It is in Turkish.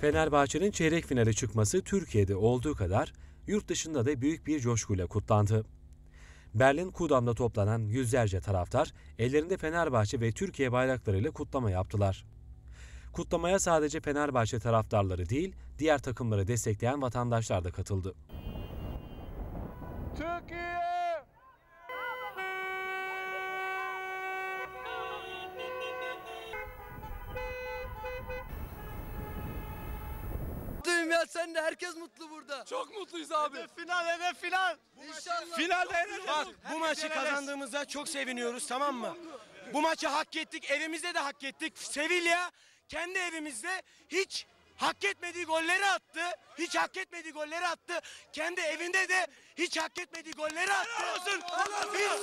Fenerbahçe'nin çeyrek finale çıkması Türkiye'de olduğu kadar yurt dışında da büyük bir coşkuyla kutlandı. Berlin Kudam'da toplanan yüzlerce taraftar ellerinde Fenerbahçe ve Türkiye bayraklarıyla kutlama yaptılar. Kutlamaya sadece Fenerbahçe taraftarları değil, diğer takımları destekleyen vatandaşlar da katıldı. Türkiye! Ya sen de herkes mutlu burada. Çok mutluyuz abi. Final hedef final. İnşallah. Finalde hedef. Bak bu maçı kazandığımızda çok seviniyoruz tamam mı? Bu maçı hak ettik, evimizde de hak ettik. Sevilla kendi evimizde hiç hak etmediği golleri attı. Hiç hak etmediği golleri attı. Kendi evinde de hiç hak etmediği golleri attı. Biz